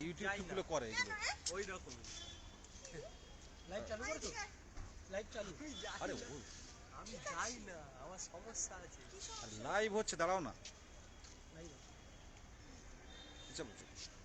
YouTube যাই না। গুলো করে এগুলো। ওই রকম। লাইভ চালু করেছ? লাইভ চালু। আরে আমি যাই না আমার সমস্যা আছে। লাইভ হচ্ছে দাঁড়াও না। লাইভ চলো চলো।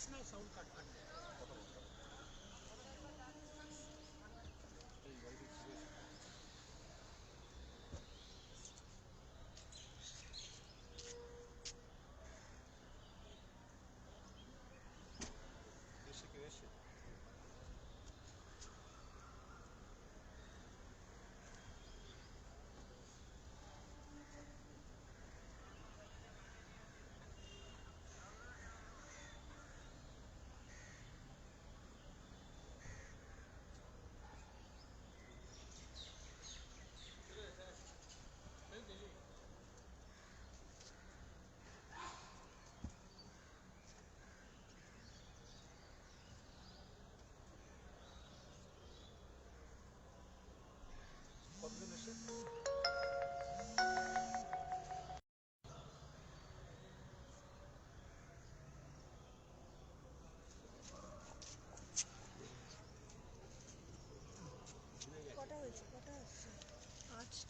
Krishna sound cut.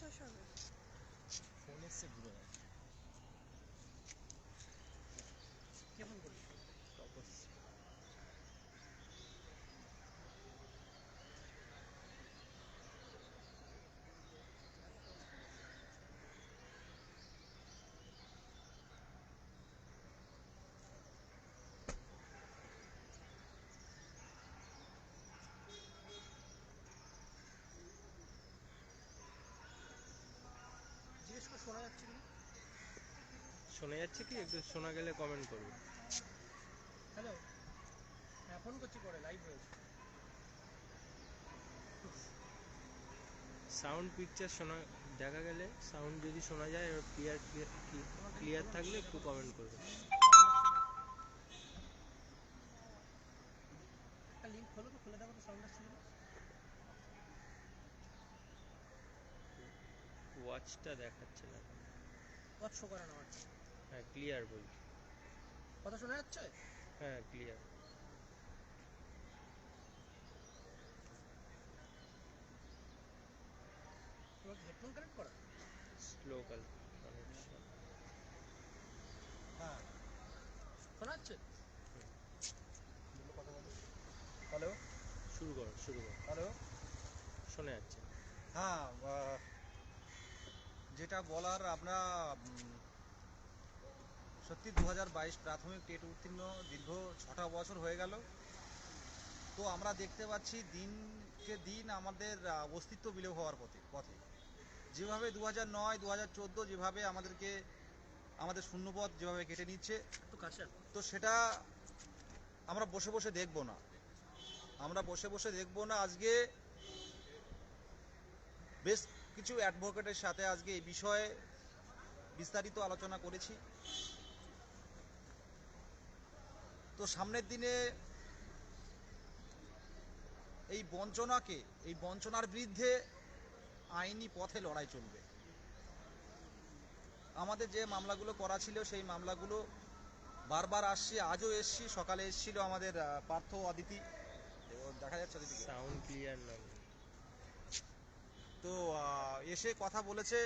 Arkadaşlar শোনা যাচ্ছে কি? একটু শোনা গেলে কমেন্ট করবে। হ্যালো হ্যাঁ ফোন করছি পরে লাইভ রয়েছে সাউন্ড পিকচার শোনা দেখা গেলে সাউন্ড যদি শোনা যায় এবার ক্লিয়ার ক্লিয়ার থাকলে একটু কমেন্ট করবে। লিঙ্ক খোলো তো খুলে দেখো তো সাউন্ড আসছে ওয়াচটা দেখাচ্ছে না। ওয়াচ শো করে না হ্যাঁ ক্লিয়ার বলছি। কথা শোনা যাচ্ছে? হ্যাঁ ক্লিয়ার তোমার হেডফোন কানেক্ট করা? স্লো কাল কানেকশন হ্যাঁ। শোনা যাচ্ছে? হ্যালো শুরু করো শুরু করো। হ্যালো শোনা যাচ্ছে। হ্যাঁ যেটা বলার আমরা সত্যি দু হাজার বাইশ প্রাথমিক টেট উত্তীর্ণ দীর্ঘ ছটা বছর হয়ে গেল। তো আমরা দেখতে পাচ্ছি দিনকে দিন আমাদের অস্তিত্ব বিলোপ হওয়ার পথে পথে। যেভাবে দু হাজার নয় দু হাজার চোদ্দ যেভাবে আমাদেরকে আমাদের শূন্যপদ যেভাবে কেটে নিচ্ছে। তো সেটা আমরা বসে বসে দেখব না। আমরা বসে বসে দেখব না। আজকে বেশ কিছু অ্যাডভোকেটের সাথে আজকে এই বিষয়ে বিস্তারিত আলোচনা করেছি। তো সামনের দিনে এই বঞ্চনাকে এই বঞ্চনার বিরুদ্ধে আইনি পথে লড়াই চলবে। আমাদের যে মামলাগুলো করা ছিল সেই মামলাগুলো বারবার আসছি আজও এসছি সকালে এসছিল আমাদের পার্থ অদিতি দেখা যাচ্ছে অদিতিকে সাউন্ড ক্লিয়ার না। তো এসে কথা বলেছে।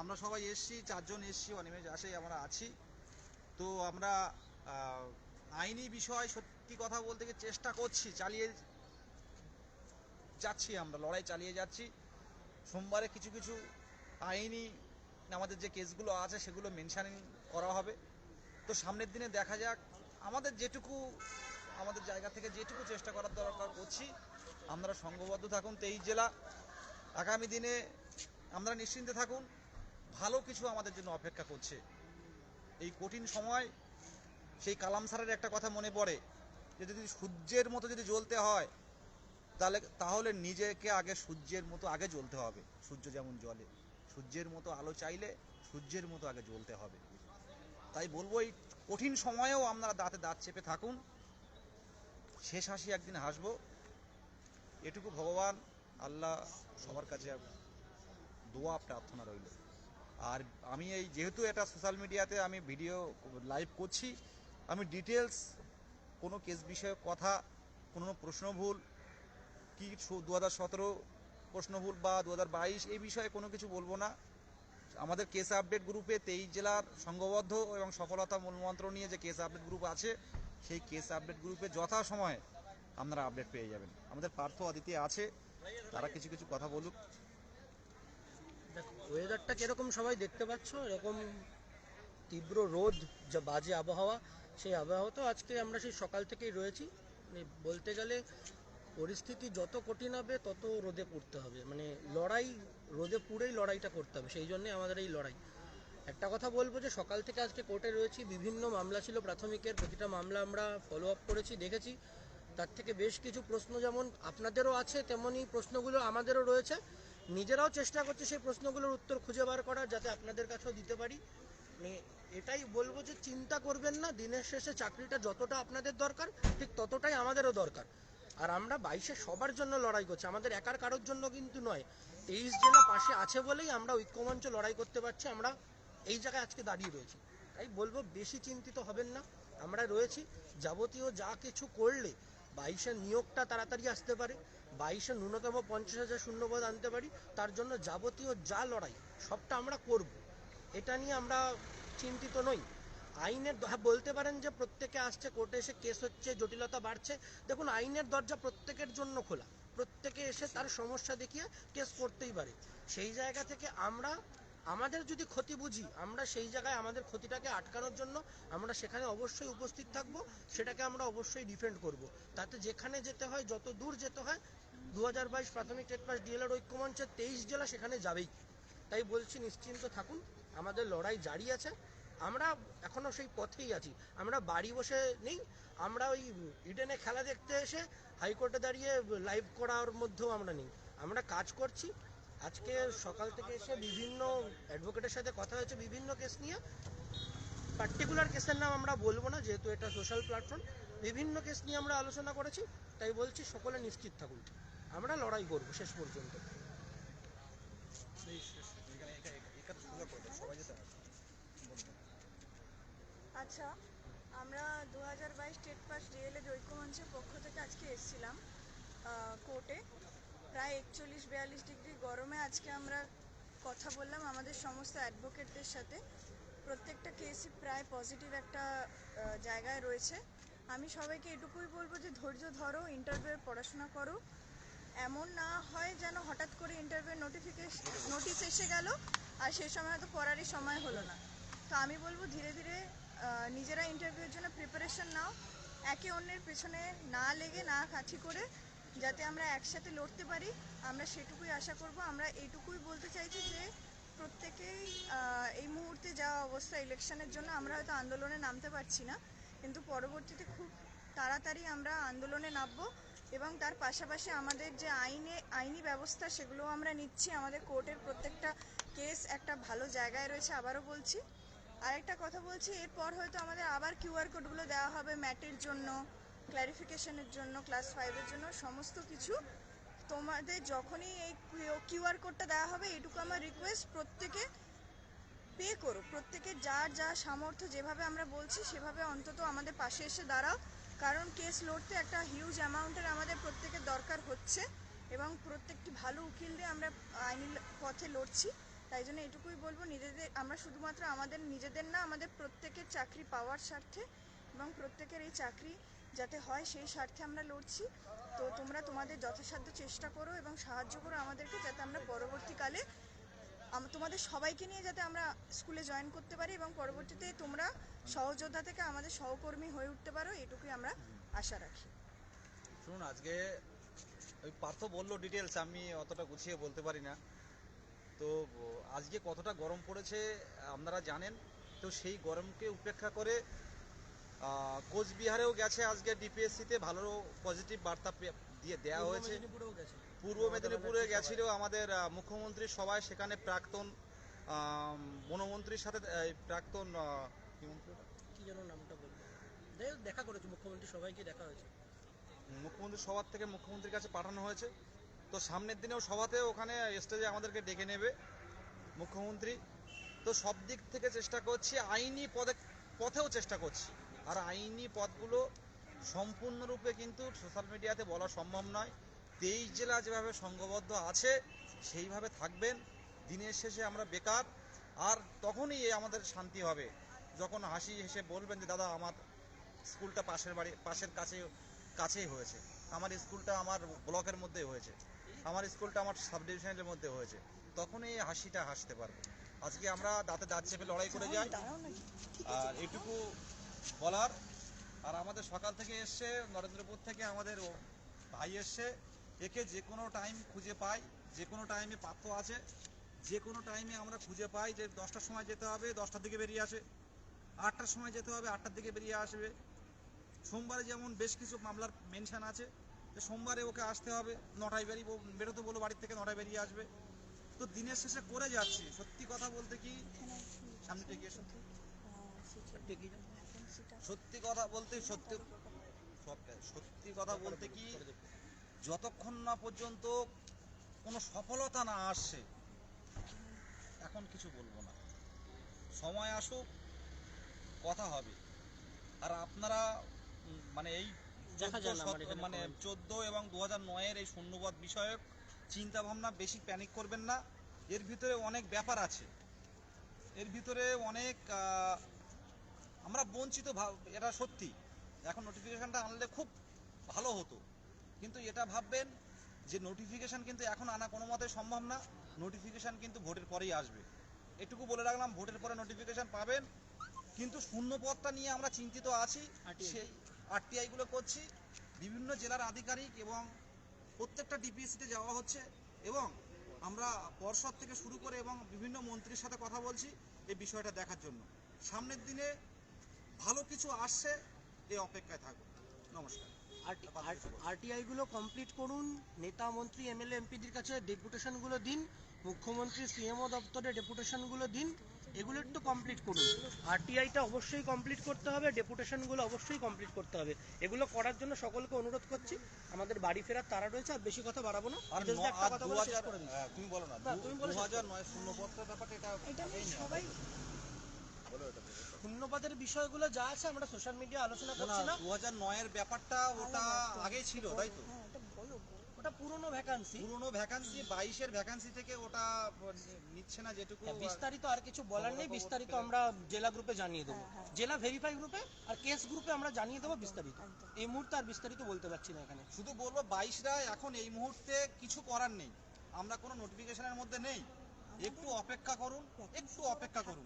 আমরা সবাই এসছি চারজন এসছি অনিমেষ আসে আমরা আছি। তো আমরা আইনি বিষয়, সত্যি কথা বলতে গিয়ে চেষ্টা করছি, চালিয়ে যাচ্ছি আমরা, লড়াই চালিয়ে যাচ্ছি। সোমবারে কিছু কিছু আইনি আমাদের যে কেসগুলো আছে, সেগুলো মেনশানিং করা হবে। তো সামনের দিনে দেখা যাক, আমাদের যেটুকু, আমাদের জায়গা থেকে যেটুকু চেষ্টা করার দরকার করছি, আমরা সংঘবদ্ধ থাকুন তেইশ জেলা। আগামী দিনে আমরা নিশ্চিন্তে থাকুন, ভালো কিছু আমাদের জন্য অপেক্ষা করছে। এই কঠিন সময় সেই কালাম স্যারের একটা কথা মনে পড়ে যে যদি সূর্যের মতো যদি জ্বলতে হয়, তাহলে তাহলে নিজেকে আগে সূর্যের মতো আগে জ্বলতে হবে, সূর্য যেমন জ্বলে। সূর্যের মতো আলো চাইলে সূর্যের মতো আগে জ্বলতে হবে। তাই বলব, এই কঠিন সময়েও আপনারা দাঁতে দাঁত চেপে থাকুন। শেষ হাসি একদিন হাসব। এটুকু ভগবান, আল্লাহ সবার কাছে দোয়া, প্রার্থনা রইল। আর আমি এই, যেহেতু এটা সোশ্যাল মিডিয়াতে আমি ভিডিও লাইভ করছি আমি ডিটেলস কোনো কেস বিষয়ে কথা, কোনো প্রশ্ন ভুল, কি দু হাজার সতেরো প্রশ্ন ভুল বা দু হাজার বাইশ, এই বিষয়ে কোনো কিছু বলব না। আমাদের কেস আপডেট গ্রুপে তেইশ জেলার সংঘবদ্ধ এবং সফলতা মূলমন্ত্র নিয়ে যে কেস আপডেট গ্রুপ আছে, সেই কেস আপডেট গ্রুপে যথাসময়ে আপনারা আপডেট পেয়ে যাবেন। আমাদের পার্থ অদিতি আছে, তারা কিছু কিছু কথা বলুক। ওয়েদারটা কীরকম সবাই দেখতে পাচ্ছ? এরকম তীব্র রোদ, যা বাজে আবহাওয়া সেই আবহাওয়া তো আজকে আমরা সেই সকাল থেকেই রয়েছি। মানে বলতে গেলে পরিস্থিতি যত কঠিন হবে, তত রোদে পড়তে হবে। মানে লড়াই, রোদে পুড়েই লড়াইটা করতে হবে। সেই জন্যই আমাদের এই লড়াই। একটা কথা বলব যে সকাল থেকে আজকে কোর্টে রয়েছি, বিভিন্ন মামলা ছিল প্রাথমিকের, প্রতিটা মামলা আমরা ফলো আপ করেছি, দেখেছি। তার থেকে বেশ কিছু প্রশ্ন যেমন আপনাদেরও আছে, তেমনই প্রশ্নগুলো আমাদেরও রয়েছে। নিজেরাও চেষ্টা করছে সেই প্রশ্নগুলোর উত্তর খুঁজে বার করার, যাতে আপনাদের কাছেও দিতে পারি। মানে এটাই বলব যে চিন্তা করবেন না, দিনের শেষে চাকরিটা যতটা আপনাদের দরকার, ঠিক ততটাই আমাদেরও দরকার। আর আমরা বাইশে সবার জন্য লড়াই করছি, আমাদের একার কারোর জন্য কিন্তু নয়। তেইশ জেলা পাশে আছে বলেই আমরা ঐক্যমঞ্চ লড়াই করতে পারছি, আমরা এই জায়গায় আজকে দাঁড়িয়ে রয়েছি। তাই বলব, বেশি চিন্তিত হবেন না, আমরা রয়েছি। যাবতীয় যা কিছু করলে বাইশের নিয়োগটা তাড়াতাড়ি আসতে পারে, বাইশে ন্যূনতম পঞ্চাশ হাজার শূন্যপদ আনতে পারি, তার জন্য যাবতীয় যা লড়াই, সবটা আমরা করব। এটা নিয়ে আমরা চিন্তিত নই। আইনের হ্যাঁ, বলতে পারেন যে প্রত্যেকে আসছে কোর্টে এসে কেস হচ্ছে জটিলতা বাড়ছে। দেখুন আইনের দরজা প্রত্যেকের জন্য খোলা। প্রত্যেকে এসে তার সমস্যা দেখিয়ে কেস করতেই পারে। সেই জায়গা থেকে আমরা আমাদের যদি ক্ষতি বুঝি আমরা সেই জায়গায় আমাদের ক্ষতিটাকে আটকানোর জন্য আমরা সেখানে অবশ্যই উপস্থিত থাকব সেটাকে আমরা অবশ্যই ডিফেন্ড করব। তাতে যেখানে যেতে হয় যত দূর যেতে হয় দু হাজার বাইশ প্রাথমিক টেট পাস ডিএলআর ঐক্যমঞ্চের তেইশ জেলা সেখানে যাবেই। তাই বলছি নিশ্চিন্ত থাকুন। আমাদের লড়াই জারি আছে। আমরা এখনও সেই পথেই আছি। আমরা বাড়ি বসে নেই। আমরা ওই ইডেনে খেলা দেখতে এসে হাইকোর্টে দাঁড়িয়ে লাইভ করার মধ্যেও আমরা নেই। আমরা কাজ করছি। আজকে সকাল থেকে এসে বিভিন্ন অ্যাডভোকেটের সাথে কথা হয়েছে বিভিন্ন কেস নিয়ে। পার্টিকুলার কেসের নাম আমরা বলব না, যেহেতু এটা সোশ্যাল প্ল্যাটফর্ম। বিভিন্ন কেস নিয়ে আমরা আলোচনা করেছি। তাই বলছি সকলে নিশ্চিত থাকুন। আমরা লড়াই করব শেষ পর্যন্ত। আচ্ছা আমরা দু হাজার বাইশ স্টেট পাস ডিএলএড ঐক্যমঞ্চের পক্ষ থেকে আজকে এসেছিলাম কোর্টে প্রায় একচল্লিশ বিয়াল্লিশ ডিগ্রি গরমে আজকে আমরা কথা বললাম আমাদের সমস্ত অ্যাডভোকেটদের সাথে। প্রত্যেকটা কেসই প্রায় পজিটিভ একটা জায়গায় রয়েছে। আমি সবাইকে এটুকুই বলব যে ধৈর্য ধরো ইন্টারভিউয়ের পড়াশোনা করো। এমন না হয় যেন হঠাৎ করে ইন্টারভিউ নোটিফিকেশন নোটিশ এসে গেল, আর সেই সময় হয়তো পড়ারই সময় হলো না। তো আমি বলব ধীরে ধীরে নিজেরা ইন্টারভিউর জন্য প্রিপারেশন নাও। একে অন্যের পেছনে না লেগে, না কাঠি করে যাতে আমরা একসাথে লড়তে পারি, আমরা সেটুকুই আশা করব। আমরা এইটুকুই বলতে চাইছি যে, প্রত্যেকেই এই মুহূর্তে যা অবস্থা ইলেকশনের জন্য, আমরা হয়তো আন্দোলনে নামতে পারছি না। কিন্তু পরবর্তীতে খুব তাড়াতাড়ি আমরা আন্দোলনে নামবো এবং তার পাশাপাশি আমাদের যে আইনে, আইনি ব্যবস্থা সেগুলো আমরা নিচ্ছি। আমাদের কোর্টের প্রত্যেকটা কেস একটা ভালো জায়গায় রয়েছে, আবারও বলছি। আরেকটা কথা বলছি, এরপর হয়তো আমাদের আবার কিউআর কোডগুলো দেওয়া হবে ম্যাটের জন্য ক্ল্যারিফিকেশনের জন্য ক্লাস ফাইভের জন্য, সমস্ত কিছু তোমাদের যখনই এই কিউআর কোডটা দেওয়া হবে এটুকু আমার রিকোয়েস্ট প্রত্যেকে পে করো। প্রত্যেকে যার যা সামর্থ্য, যেভাবে আমরা বলছি, সেভাবে অন্তত আমাদের পাশে এসে দাঁড়াও। কারণ কেস লড়তে একটা হিউজ অ্যামাউন্টের আমাদের প্রত্যেকের দরকার হচ্ছে এবং প্রত্যেকটি ভালো উকিল দিয়ে আমরা আইনি পথে লড়ছি। তাই জন্য এটুকুই বলব, নিজেদের আমরা শুধুমাত্র আমাদের নিজেদের না, আমাদের প্রত্যেকের চাকরি পাওয়ার স্বার্থে এবং প্রত্যেকের এই চাকরি যাতে হয় সেই স্বার্থে আমরা লড়ছি। তো তোমরা তোমাদের যথাসাধ্য চেষ্টা করো এবং সাহায্য করো আমাদেরকে যাতে আমরা পরবর্তীকালে তোমাদের সবাইকে নিয়ে যাতে আমরা স্কুলে জয়েন করতে পারি এবং পরবর্তীতে তোমরা সহযোদ্ধা থেকে আমাদের সহকর্মী হয়ে উঠতে পারো এটুকুই আমরা আশা রাখি। শুনুন, আজকে ওই পার্থ বলল ডিটেলস আমি অতটা গুছিয়ে বলতে পারি না। তো আজকে কতটা গরম পড়েছে আপনারা জানেন। তো সেই গরমকে উপেক্ষা করে কোচবিহারেও গেছে আজকে ডিপিএসসিতে। ভালো পজিটিভ বার্তা দিয়ে দেওয়া হয়েছে। পূর্ব মেদিনীপুরে গেছিল আমাদের মুখ্যমন্ত্রী সভায় সেখানে প্রাক্তন বনমন্ত্রীর সাথে প্রাক্তন? কি যেন নামটা বলব দেখা করেছে। মুখ্যমন্ত্রী সবাইকে দেখা হয়েছে। মুখ্যমন্ত্রী সভার থেকে মুখ্যমন্ত্রীর কাছে পাঠানো হয়েছে। তো সামনের দিনেও সভাতে ওখানে স্টেজে আমাদেরকে ডেকে নেবে মুখ্যমন্ত্রী। তো সব দিক থেকে চেষ্টা করছি, আইনি পদে পথেও চেষ্টা করছি। আর আইনি পথগুলো সম্পূর্ণরূপে কিন্তু সোশ্যাল মিডিয়াতে বলা সম্ভব নয়। তেইশ জেলা যেভাবে সংঘবদ্ধ আছে, সেইভাবে থাকবেন। দিনের শেষে আমরা বেকার। আর তখনই আমাদের শান্তি হবে। যখন হাসি হেসে বলবেন যে, দাদা, আমার স্কুলটা পাশের বাড়ি পাশের কাছে কাছেই হয়েছে। আমার স্কুলটা আমার ব্লকের মধ্যেই হয়েছে। আমার স্কুলটা আমার সাব ডিভিশনের মধ্যে হয়েছে। তখন এই হাসিটা হাসতে পারব। আজকে আমরা দাঁতে দাঁত চেপে লড়াই করে যাই। আর এটুকু বলার। আর আমাদের সকাল থেকে এসছে নরেন্দ্রপুর থেকে আমাদের ভাই এসছে। একে যে কোনো টাইম খুঁজে পাই যে কোনো টাইমে পাত্র আছে যে কোনো টাইমে আমরা খুঁজে পাই যে দশটার সময় যেতে হবে দশটার দিকে বেরিয়ে আসে। আটটার সময় যেতে হবে আটটার দিকে বেরিয়ে আসবে। সোমবারে যেমন বেশ কিছু মামলার মেনশন আছে। সোমবারে ওকে আসতে হবে, নটায় বেরিয়ে বেরোতে বলো বাড়ির থেকে নটায় বেরিয়ে আসবে। তো দিনের শেষে করে যাচ্ছি, সত্যি কথা বলতে কি? সামনে থেকে এসো। সত্যি কথা বলতে, সত্যি সত্যি কথা বলতে কি? যতক্ষণ না পর্যন্ত কোনো সফলতা না আসছে এখন কিছু বলব না। সময় আসুক, কথা হবে। আর আপনারা মানে এই দেখা যায় না আমার 14 এখানে মানে চোদ্দ এবং দু হাজার এই শূন্যপদ বিষয়ক চিন্তা ভাবনা বেশি প্যানিক করবেন না। এর ভিতরে অনেক ব্যাপার আছে। এর ভিতরে অনেক আমরা বঞ্চিত এটা সত্যি। এখন নোটিফিকেশনটা আনলে খুব ভালো হতো। কিন্তু এটা ভাববেন যে নোটিফিকেশন কিন্তু এখন আনা কোনো মতে সম্ভব না। নোটিফিকেশন কিন্তু ভোটের পরেই আসবে। এটুকু বলে রাখলাম ভোটের পরে নোটিফিকেশন পাবেন। কিন্তু শূন্য পদটা নিয়ে আমরা চিন্তিত আছি। সেই আরটিআইগুলো করছি। বিভিন্ন জেলার আধিকারিক এবং প্রত্যেকটা ডিপিএসসিতে যাওয়া হচ্ছে এবং আমরা পর্ষদ থেকে শুরু করে এবং বিভিন্ন মন্ত্রীর সাথে কথা বলছি এই বিষয়টা দেখার জন্য। সামনের দিনে ভালো কিছু আসছে এই অপেক্ষায় থাকব। নমস্কার। আরটিআই গুলো কমপ্লিট করুন। নেতা, মন্ত্রী এমএলএ এমপিদের কাছে ডেপুটেশনগুলো দিন। মুখ্যমন্ত্রী সিএমও দপ্তরে ডেপুটেশনগুলো দিন। এগুলো একটু কমপ্লিট করুন। আরটিআইটা অবশ্যই কমপ্লিট করতে হবে ডেপুটেশনগুলো অবশ্যই কমপ্লিট করতে হবে। এগুলো করার জন্য সকলকে অনুরোধ করছি আমাদের বাড়ি ফেরার তারা রয়েছে আর বেশি কথা বাড়াবো না। আর দিয়ে একটা কথা বলে শেষ করে দিই। হ্যাঁ, তুমি বলো না তুমি বলো হাজার নয় শূন্যপত্রের ব্যাপারটা এটা সবাই শূন্যপদের বিষয়গুলো যা আছে আমরা সোশ্যাল মিডিয়া আলোচনা করছি না। দু হাজার নয়ের ব্যাপারটা ওটা আগে ছিল তাই তো? হ্যাঁ এটা বলো। ওটা পুরনো ভ্যাকান্সি পুরনো ভ্যাকান্সি বাইশের ভ্যাকান্সি থেকে ওটা নিচ্ছে না যেটুকু হ্যাঁ, বিস্তারিত আর কিছু বলার নেই বিস্তারিত আমরা জেলা গ্রুপে জানিয়ে দেবো। জেলা ভেরিফাই গ্রুপে আর কেস গ্রুপে আমরা জানিয়ে দেবো বিস্তারিত। এই মুহূর্তে আর বিস্তারিত বলতে পারছি না এখানে। শুধু বলব বাইশরা এখন এই মুহূর্তে কিছু করার নেই। আমরা কোনো নোটিফিকেশনের মধ্যে নেই। একটু অপেক্ষা করুন একটু অপেক্ষা করুন।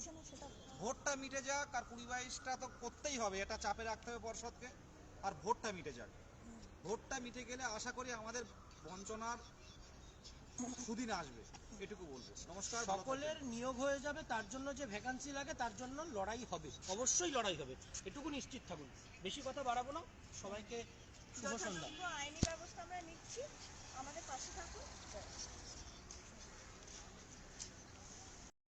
ভোটটা মিটে যাক আর কুড়ি বাইশটা তো করতেই হবে এটা চাপে রাখতে হবে পর্ষদকে আর ভোটটা মিটে যাক। ভোটটা মিটে গেলে আশা করি আমাদের বঞ্চনার সুদিন আসবে। এটুকু বলব। নমস্কার সকলের নিয়োগ হয়ে যাবে তার জন্য যে ভ্যাকান্সি লাগে তার জন্য লড়াই হবে। অবশ্যই লড়াই হবে। এটুকু নিশ্চিত থাকুন। বেশি কথা বাড়াবো না। সবাইকে শুভ সন্ধ্যা। আইনি ব্যবস্থা আমরা নিচ্ছি। আমাদের পাশে থাকুন।